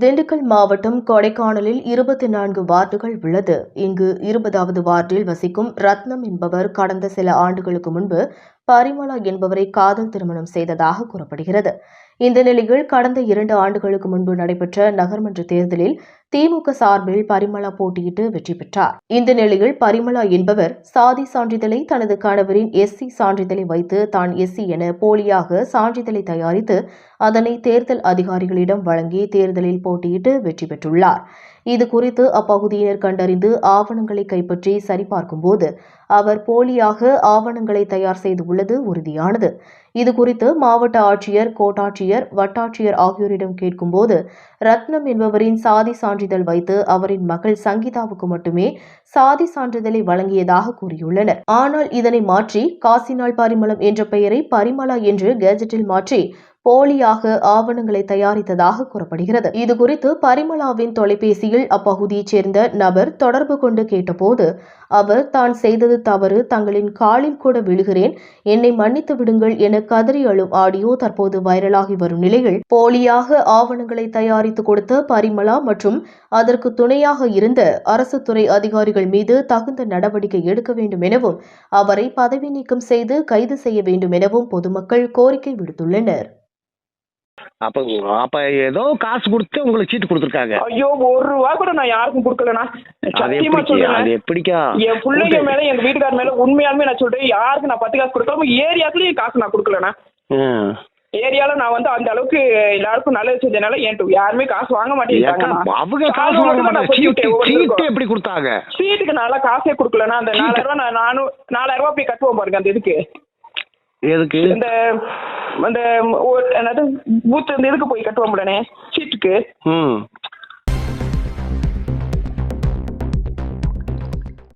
திண்டுக்கல் மாவட்டம் கொடைக்கானலில் இருபத்தி நான்கு வார்டுகள் உள்ளது. இங்கு இருபதாவது வார்டில் வசிக்கும் ரத்னம் என்பவர் கடந்த சில ஆண்டுகளுக்கு முன்பு பரிமளா என்பவரை காதல் திருமணம் செய்ததாக கூறப்படுகிறது. இந்த நிலையில் கடந்த இரண்டு ஆண்டுகளுக்கு முன்பு நடைபெற்ற நகர்மன்ற தேர்தலில் திமுக சார்பில் பரிமளா போட்டியிட்டு வெற்றி பெற்றார். இந்த நிலையில் பரிமளா என்பவர் சாதி சான்றிதழை தனது கணவரின் எஸ்சி சான்றிதழை வைத்து தான் எஸ்சி என போலியாக சான்றிதழை தயாரித்து அதனை தேர்தல் அதிகாரிகளிடம் வழங்கி தேர்தலில் போட்டியிட்டு வெற்றி பெற்றுள்ளார். இது குறித்து அப்பகுதியினர் கண்டறிந்து ஆவணங்களை கைப்பற்றி சரிபார்க்கும்போது அவர் போலியாக ஆவணங்களை தயார் செய்துள்ளது உறுதியானது. இது குறித்து மாவட்ட ஆட்சியர் கோட்டாட்சியர் வட்டாட்சியர் ஆகியோரிடம் கேட்கும்போது ரத்னம் என்பவரின் சாதி சான்றிதழ் வைத்து அவரின் மகள் சங்கீதாவுக்கு மட்டுமே சாதி சான்றிதழை வழங்கியதாக கூறியுள்ளனர். ஆனால் இதனை மாற்றி காசினால் பரிமளம் என்ற பெயரை பரிமளா என்று கேஜெட்டில் மாற்றி போலியாக ஆவணங்களை தயாரித்ததாக கூறப்படுகிறது. இதுகுறித்து பரிமளாவின் தொலைபேசியில் அப்பகுதியைச் சேர்ந்த நபர் தொடர்பு கொண்டு கேட்டபோது அவர் தான் செய்தது தவறு தங்களின் காலில் கூட விழுகிறேன். என்னை மன்னித்து விடுங்கள் என கதறி அழும் ஆடியோ தற்போது வைரலாகி வரும் நிலையில் போலியாக ஆவணங்களை தயாரித்து கொடுத்த பரிமளா மற்றும் அதற்கு துணையாக இருந்த அரசு துறை அதிகாரிகள் மீது தகுந்த நடவடிக்கை எடுக்க வேண்டும் எனவும் அவரை பதவி நீக்கம் செய்து கைது செய்ய வேண்டும் எனவும் பொதுமக்கள் கோரிக்கை விடுத்துள்ளனர். அப்ப அப்ப ஏதோ காசு கொடுத்து உங்களுக்கு சீட்டு கொடுத்துருக்காங்க. ஐயோ ஒரு ரூபா கூட நான் யாருக்கும் கொடுக்கலண்ணா. சத்தியமா எப்படிக்கா? அது சொல்றேன் எப்படிக்கா? என் பிள்ளைங்க மேல எங்க வீட்டுக்கார மேல உண்மையாலுமே நான் சொல்றேன். யாருக்கு நான் பத்து காசு கொடுக்காம ஏரியாக்குலயும் காசு நான் கொடுக்கலண்ணா. ஏரியால நான் வந்து அந்த அளவுக்கு எல்லாருக்கும் நல்லது செஞ்சனால என்கிட்ட யாருமே காசு வாங்க மாட்டேங்கிறாங்க அவங்க காசு வாங்க மாட்டாங்க. எப்படி கொடுத்தாங்க? சீட்டுக்கு நல்லா காசே கொடுக்கலண்ணா. அந்த? நாலாயிரம் ரூபாய் நான் நானூ நாலாயிரம் ரூபாய் போய் கட்டுவோம் பாருங்க அந்த இதுக்கு. எதுக்கு? இந்த அந்த என்னது பூத் இருந்து இதுக்கு போய் கட்டுவோம் உடனே சீட்டுக்கு